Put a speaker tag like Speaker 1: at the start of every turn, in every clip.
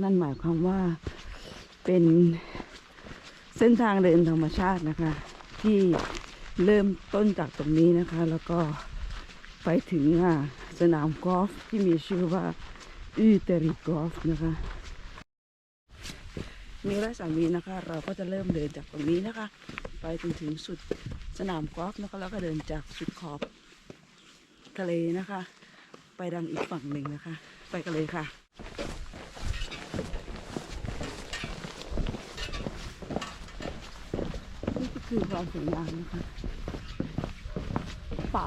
Speaker 1: นั่นหมายความว่าเป็นเส้นทางเดินธรรมชาตินะคะ ที่เริ่มต้นจากตรงนี้นะคะ แล้วก็ไปถึงสนามกอล์ฟที่มีชื่อว่าอูเตริกอล์ฟนะคะมีและสามีนะคะ เราก็จะเริ่มเดินจากตรงนี้นะคะ ไปจนถึงสุดสนามกอล์ฟนะคะแล้วก็เดินจากสุดขอบทะเลนะคะ ไปดังอีกฝั่งหนึ่งนะคะ ไปกันเลยค่ะ นี่ก็คือควา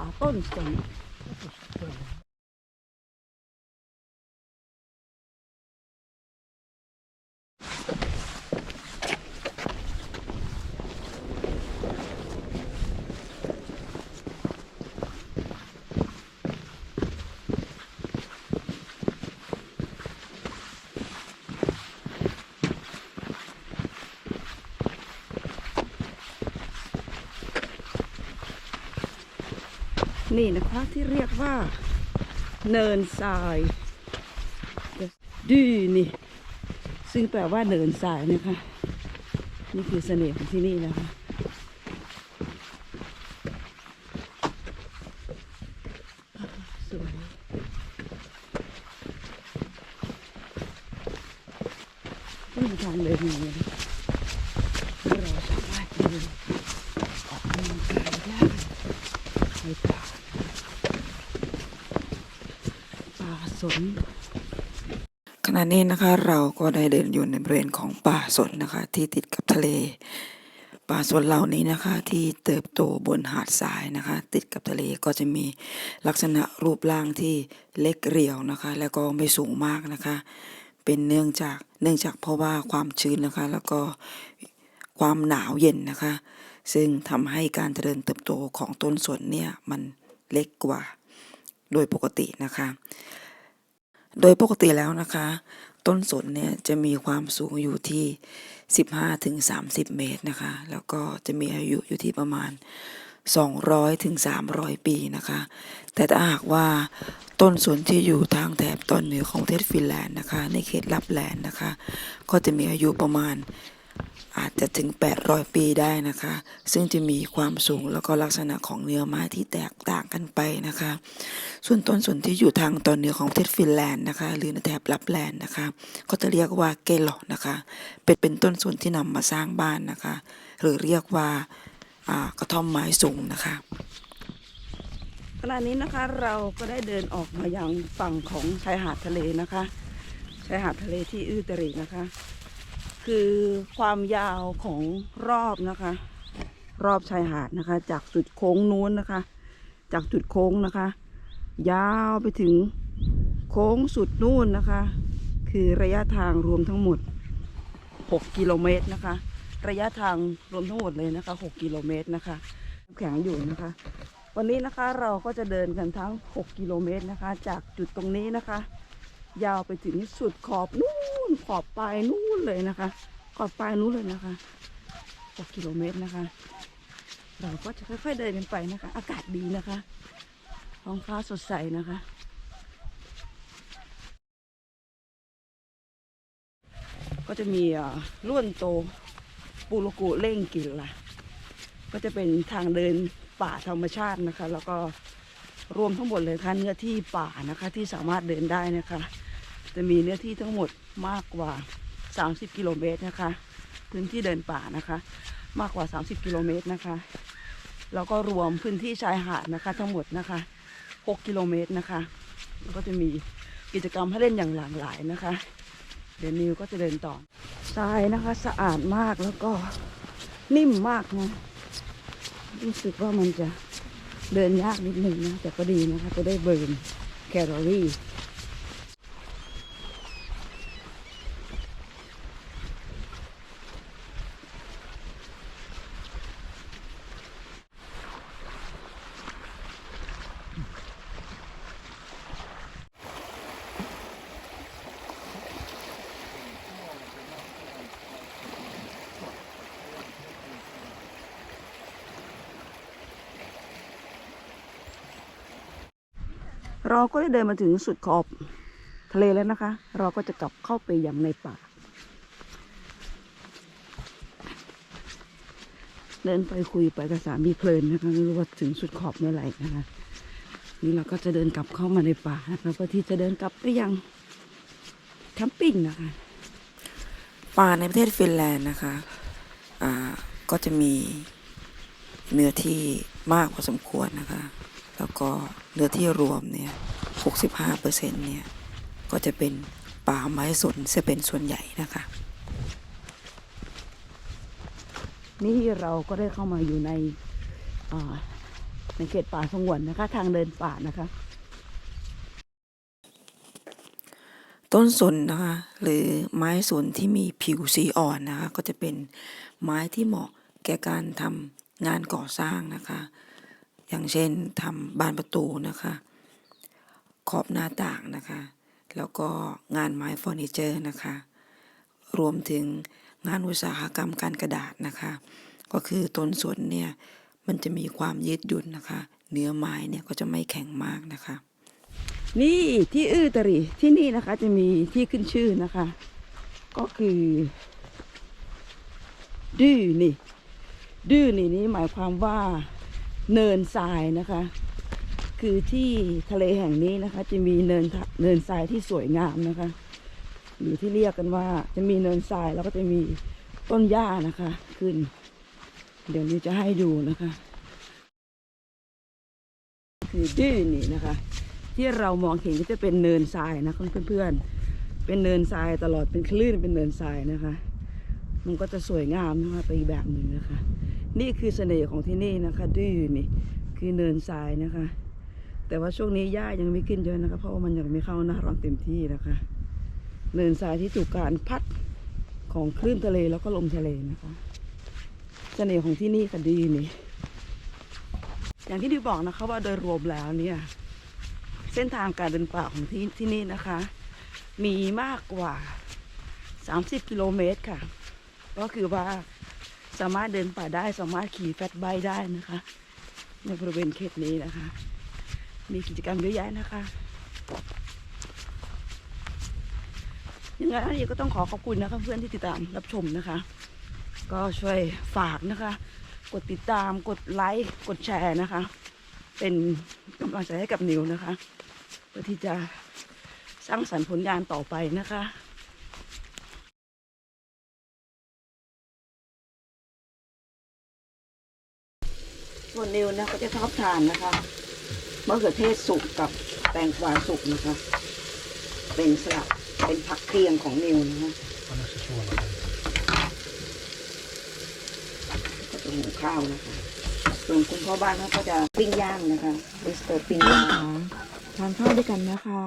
Speaker 1: นี่นะคะที่เรียกว่า เนินทรายดื้อนี่ ซึ่งแปลว่าเนินทรายนะคะ นี่คือเสน่ห์ของที่นี่นะคะสวยนี่เป็นทางเดินอย่างนี้นะเราสามารถเดินออกกำลังกายได้ในป่าป่าส น
Speaker 2: ขณะนี้นะคะเราก็ได้เดินอยู่ในบริเวณของป่าสนนะคะ ที่ติดกับทะเล ป่าสนเหล่านี้นะคะ ที่เติบโตบนหาดทรายนะคะ ติดกับทะเลก็จะมีลักษณะรูปร่างที่เล็กเรียวนะคะ แล้วก็ไม่สูงมากนะคะ เป็นเนื่องจากเนื่องจากเพราะว่าความชื้นนะคะ แล้วก็ความหนาวเย็นนะคะ ซึ่งทำให้การเจริญเติบโตของต้นสนเนี่ยมันเล็กกว่า โดยปกตินะคะ โดยปกติแล้วนะคะ ต้นสนเนี่ยจะมีความสูงอยู่ที่ 15ถึง30 เมตรนะคะ แล้วก็จะมีอายุอยู่ที่ประมาณ 200ถึง300 ปีนะคะ แต่ถ้าหากว่าต้นสนที่อยู่ทางแถบตอนเหนือของประเทศฟินแลนด์นะคะ ในเขตลับแลนด์นะคะ ก็จะมีอายุประมาณอาจจะถึง 800 ปีได้นะคะ ซึ่งจะมีความสูงแล้วก็ลักษณะของเนื้อไม้ที่แตกต่างกันไปนะคะ ส่วนต้นส่วนที่อยู่ทางตอนเหนือของประเทศฟินแลนด์นะคะ หรือในแถบลับแลนด์นะคะ ก็จะเรียกว่าเกลอนะคะ เป็นเป็นต้นส่วนที่นำมาสร้างบ้านนะคะ หรือเรียกว่ากระท่อมไม้สูงนะคะ
Speaker 1: ขณะนี้นะคะเราก็ได้เดินออกมายังฝั่งของชายหาดทะเลนะคะ ชายหาดทะเลที่อื้อตรินะคะ คือความยาวของรอบนะคะ รอบชายหาดนะคะ จากจุดโค้งนู้นนะคะ จากจุดโค้งนะคะ ยาวไปถึงโค้งสุดนู่นนะคะ คือระยะทางรวมทั้งหมด 6 กิโลเมตรนะคะ ระยะทางรวมทั้งหมดเลยนะคะ 6 กิโลเมตรนะคะแข็งอยู่นะคะ วันนี้นะคะเราก็จะเดินกันทั้ง 6 กิโลเมตรนะคะ จากจุดตรงนี้นะคะ ยาวไปถึงสุดขอบนู่นขอบปลายนู่นเลยนะคะ ขอบปลายนู้นเลยนะคะ 6 กิโลเมตรนะคะ เราก็จะค่อยๆเดินกันไปนะคะ อากาศดีนะคะ ท้องฟ้าสดใสนะคะ ก็จะมีล้วนโตปูโลกุเล่งกินล่ะ ก็จะเป็นทางเดินป่าธรรมชาตินะคะ แล้วก็รวมทั้งหมดเลยค่ะเนื้อที่ป่านะคะที่สามารถเดินได้นะคะ จะมีเนื้อที่ทั้งหมดมากกว่า 30 กิโลเมตรนะคะ พื้นที่เดินป่านะคะ มากกว่า 30 กิโลเมตรนะคะ แล้วก็รวมพื้นที่ชายหาดนะคะ ทั้งหมดนะคะ 6 กิโลเมตรนะคะ ก็จะมีกิจกรรมให้เล่นอย่างหลากหลายนะคะ เดี๋ยวนิวก็จะเดินต่อทรายนะคะสะอาดมากแล้วก็นิ่มมากนะรู้สึกว่ามันจะเดินยากนิดหนึ่งนะแต่ก็ดีนะคะจะได้เบิร์นแคลอรี่ เราก็ได้เดินมาถึงสุดขอบทะเลแล้วนะคะ เราก็จะกลับเข้าไปยังในป่า เดินไปคุยไปกับสามีเพลินนะคะไม่รู้ว่าถึงสุดขอบเมื่อไหร่นะคะนี่เราก็จะเดินกลับเข้ามาในป่านะคะเพื่อที่จะเดินกลับไปยังแคมปิ้งนะคะ
Speaker 2: ป่าในประเทศฟินแลนด์นะคะอ่าก็จะมีเนื้อที่มากพอสมควรนะคะ แล้วก็เนื้อที่รวมเนี่ย 65เปอร์เซ็นเนี่ย ก็จะเป็นป่าไม้สนจะเป็นส่วนใหญ่นะคะ
Speaker 1: นี่เราก็ได้เข้ามาอยู่ในอ่าในเขตป่าสงวนนะคะ ทางเดินป่านะคะ
Speaker 2: ต้นสนนะคะ หรือไม้สนที่มีผิวสีอ่อนนะคะ ก็จะเป็นไม้ที่เหมาะแก่การทำงานก่อสร้างนะคะ อย่างเช่นทำบานประตูนะคะ ขอบหน้าต่างนะคะ แล้วก็งานไม้เฟอร์นิเจอร์นะคะ รวมถึงงานอุตสาหกรรมการกระดาษนะคะ ก็คือต้นสนเนี่ยมันจะมีความยืดหยุ่นนะคะ เนื้อไม้เนี่ยก็จะไม่แข็งมากนะคะ
Speaker 1: นี่ที่อื้อตรีที่นี่นะคะจะมีที่ขึ้นชื่อนะคะ ก็คือดื้อนี่ดื้อนี่นี่หมายความว่า เนินทรายนะคะ คือที่ทะเลแห่งนี้นะคะ จะมีเนินทะเนินทรายที่สวยงามนะคะ หรือที่เรียกกันว่าจะมีเนินทรายแล้วก็จะมีต้นหญ้านะคะ ขึ้น เดี๋ยวนี้จะให้ดูนะคะ คือดื้อนี่นะคะ ที่เรามองเห็นก็จะเป็นเนินทรายนะเพื่อนๆเป็นเนินทรายตลอดเป็นคลื่นเป็นเนินทรายนะคะ มันก็จะสวยงามนะคะไปอีกแบบหนึ่งนะคะ นี่คือเสน่ห์ของที่นี่นะคะดื้อนี่คือเนินทรายนะคะ แต่ว่าช่วงนี้หญ้ายังไม่ขึ้นเยอะนะคะ เพราะว่ามันยังไม่เข้าหน้าร้อนเต็มที่นะคะ เนินทรายที่ถูกการพัดของคลื่นทะเลแล้วก็ลมทะเลนะคะเสน่ห์ของที่นี่ค่ะดื้อนี่อย่างที่ดิวบอกนะคะว่าโดยรวมแล้วเนี่ย เส้นทางการเดินป่าของที่ที่นี่นะคะ มีมากกว่า 30 กิโลเมตรค่ะ ก็คือว่า สามารถเดินป่าได้สามารถขี่แฟตไบค์ได้นะคะ ในบริเวณเขตนี้นะคะ มีกิจกรรมเยอะแยะนะคะยังไงอันนี้ก็ต้องขอขอบคุณนะคะเพื่อนที่ติดตามรับชมนะคะ ก็ช่วยฝากนะคะ กดติดตามกดไลค์กดแชร์นะคะ เป็นกำลังใจให้กับนิวนะคะ เพื่อที่จะสร้างสรรค์ผลงานต่อไปนะคะ ส่วนนิวนะก็จะชอบทานนะคะมะเขือเทศสุกกับแตงกวาสุกนะคะ เป็นสลัดเป็นผักเคียงของนิวนะคะก็จะหุงข้าวนะคะส่วนคุณพ่อบ้านเขาก็จะปิ้งย่างนะคะเอสเตอร์ปิ้งย่าง
Speaker 2: ทานข้าวด้วยกันนะคะ